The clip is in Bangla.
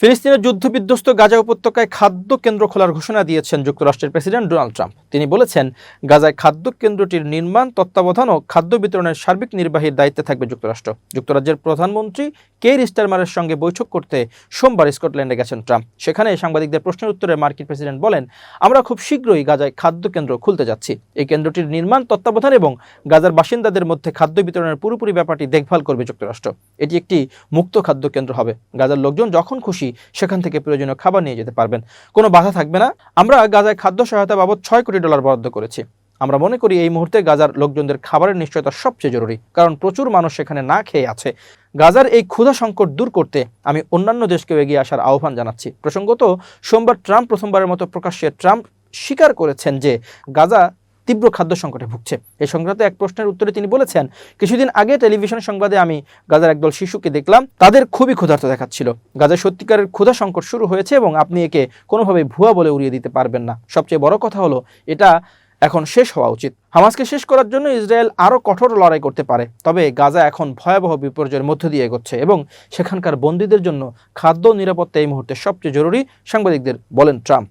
ফিলিস্তিনের যুদ্ধবিধ্বস্ত গাজা উপত্যকায় খাদ্য কেন্দ্র খোলার ঘোষণা দিয়েছেন যুক্তরাষ্ট্রের প্রেসিডেন্ট ডোনাল্ড ট্রাম্প। তিনি বলেছেন, গাজায় খাদ্য কেন্দ্রটির নির্মাণ, তত্ত্বাবধান ও খাদ্য বিতরণের সার্বিক নির্বাহীর দায়িত্বে থাকবে যুক্তরাষ্ট্র। যুক্তরাজ্যের প্রধানমন্ত্রী কেইর স্টারমারের সঙ্গে বৈঠক করতে সোমবার স্কটল্যান্ডে গেছেন ট্রাম্প। সেখানে সাংবাদিকদের প্রশ্নের উত্তরে মার্কিন প্রেসিডেন্ট বলেন, আমরা খুব শীঘ্রই গাজায় খাদ্য কেন্দ্র খুলতে যাচ্ছি। এই কেন্দ্রটির নির্মাণ, তত্ত্বাবধান এবং গাজার বাসিন্দাদের মধ্যে খাদ্য বিতরণের পুরোপুরি ব্যাপারটি দেখভাল করবে যুক্তরাষ্ট্র। এটি একটি মুক্ত খাদ্য কেন্দ্র হবে। গাজার লোকজন যখন খুশি সেখান থেকে প্রয়োজনীয় খাবার নিয়ে যেতে পারবেন। কোনো বাধা থাকবে না। আমরা গাজায় খাদ্য সহায়তা বাবদ ছয় কোটি ডলার বরাদ্দ করেছি। আমরা মনে করি এই মুহূর্তে গাজার লোকজনদের খাবারের নিশ্চয়তা সবচেয়ে জরুরি, কারণ প্রচুর মানুষ সেখানে না খেয়ে আছে। গাজার এই ক্ষুধা সংকট দূর করতে আমি অন্যান্য দেশকেও এগিয়ে আসার আহ্বান জানাচ্ছি। প্রসঙ্গত, সোমবার ট্রাম্প প্রথমবারের মতো প্রকাশ্যে ট্রাম্প স্বীকার করেছেন যে গাজা তীব্র খাদ্য সংকটে ভুগছে। এই সংক্রান্ত এক প্রশ্নের উত্তরে তিনি বলেছেন, কিছুদিন আগে টেলিভিশন সংবাদে আমি গাজার একদল শিশুকে দেখলাম, তাদের খুবই ক্ষুধার্ত দেখাচ্ছিল। গাজায় সত্যিকারের ক্ষুধা সংকট শুরু হয়েছে এবং আপনি একে কোনোভাবে ভুয়া বলে উড়িয়ে দিতে পারবেন না। সবচেয়ে বড় কথা হলো, এটা এখন শেষ হওয়া উচিত। হামাসকে শেষ করার জন্য ইসরায়েল আরও কঠোর লড়াই করতে পারে। তবে গাজা এখন ভয়াবহ বিপর্যয়ের মধ্য দিয়ে এগোচ্ছে এবং সেখানকার বন্দীদের জন্য খাদ্য নিরাপত্তা এই মুহূর্তে সবচেয়ে জরুরি সাংবাদিকদের বলেন ট্রাম্প।